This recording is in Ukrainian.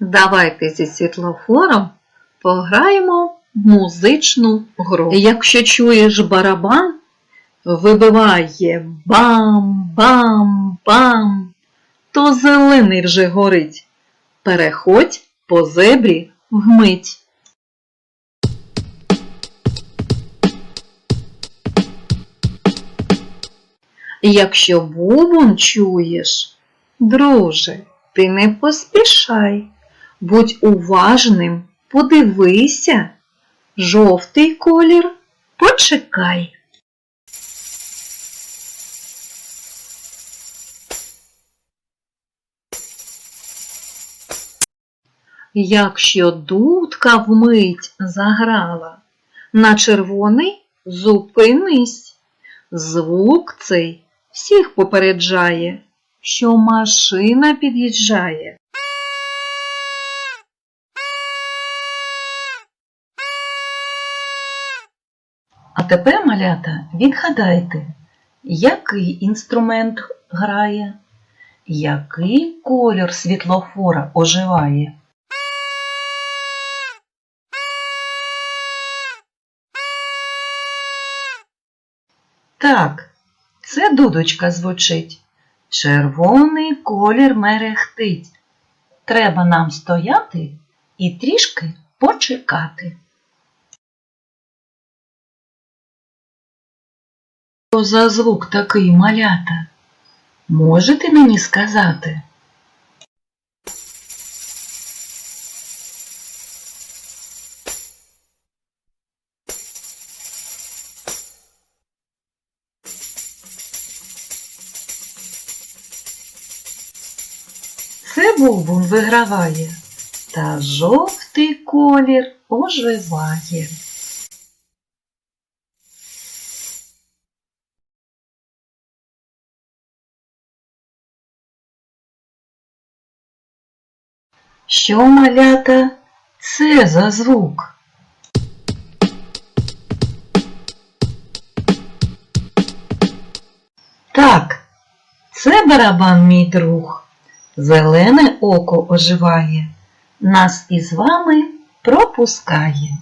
Давайте зі світлофором пограємо в музичну гру. Якщо чуєш барабан, вибиває бам-бам-бам, то зелений вже горить. Переходь по зебрі вмить. Якщо бубон чуєш, друже, ти не поспішай, будь уважним, подивися, жовтий колір, почекай. Якщо дудка вмить заграла, на червоний зупинись. Звук цей всіх попереджає, що машина під'їжджає. А тепер, малята, відгадайте, який інструмент грає, який колір світлофора оживає. Так, це дудочка звучить. Червоний колір мерехтить. Треба нам стояти і трішки почекати. Що за звук такий малята? Можете мені сказати? Це бубон виграває, та жовтий колір оживає. Що, малята, це за звук? Так, це барабан мій друг. Зелене око оживає, нас із вами пропускає.